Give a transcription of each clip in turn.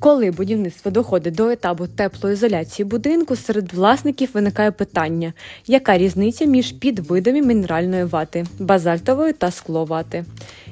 Коли будівництво доходить до етапу теплоізоляції будинку, серед власників виникає питання, яка різниця між підвидами мінеральної вати, базальтової та скловати?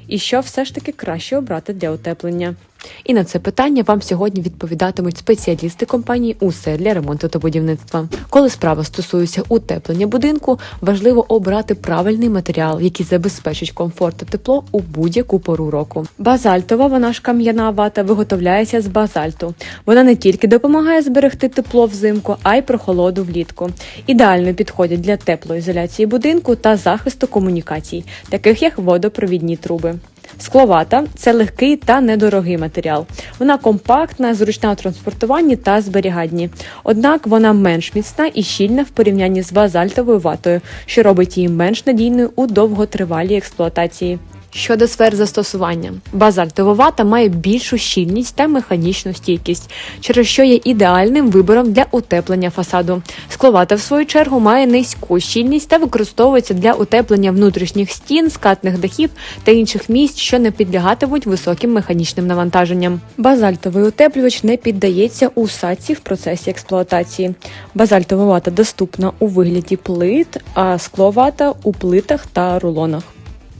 І що все ж таки краще обрати для утеплення? І на це питання вам сьогодні відповідатимуть спеціалісти компанії УСЕ для ремонту та будівництва. Коли справа стосується утеплення будинку, важливо обрати правильний матеріал, який забезпечить комфорт та тепло у будь-яку пору року. Базальтова, вона ж кам'яна вата, виготовляється з базальту. Вона не тільки допомагає зберегти тепло взимку, а й прохолоду влітку. Ідеально підходять для теплоізоляції будинку та захисту комунікацій, таких як водопровідні труби. Скловата це легкий та недорогий матеріал. Вона компактна, зручна у транспортуванні та зберіганні. Однак вона менш міцна і щільна в порівнянні з базальтовою ватою, що робить її менш надійною у довготривалій експлуатації. Щодо сфер застосування, базальтова вата має більшу щільність та механічну стійкість, через що є ідеальним вибором для утеплення фасаду. Скловата, в свою чергу, має низьку щільність та використовується для утеплення внутрішніх стін, скатних дахів та інших місць, що не підлягатимуть високим механічним навантаженням. Базальтовий утеплювач не піддається усадці в процесі експлуатації. Базальтова вата доступна у вигляді плит, а скловата у плитах та рулонах.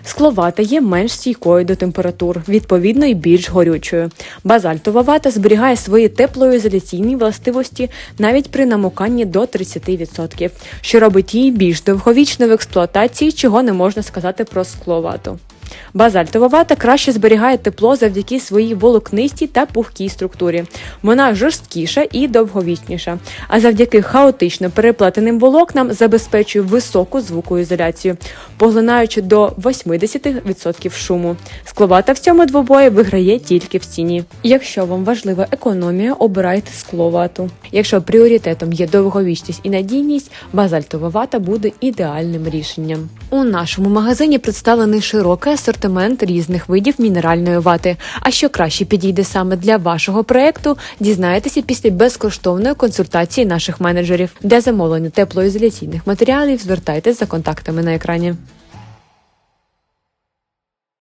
Скловата є менш стійкою до температур, відповідно й більш горючою. Базальтова вата зберігає свої теплоізоляційні властивості навіть при намоканні до 30%, що робить її більш довговічною в експлуатації, чого не можна сказати про скловату. Базальтова вата краще зберігає тепло завдяки своїй волокнистій та пухкій структурі. Вона жорсткіша і довговічніша, а завдяки хаотично переплетеним волокнам забезпечує високу звукоізоляцію, поглинаючи до 80% шуму. Скловата в цьому двобої виграє тільки в ціні. Якщо вам важлива економія, обирайте скловату. Якщо пріоритетом є довговічність і надійність, базальтова вата буде ідеальним рішенням. У нашому магазині представлений широкий асортимент різних видів мінеральної вати. А що краще підійде саме для вашого проекту, дізнаєтеся після безкоштовної консультації наших менеджерів. Для замовлення теплоізоляційних матеріалів звертайтесь за контактами на екрані.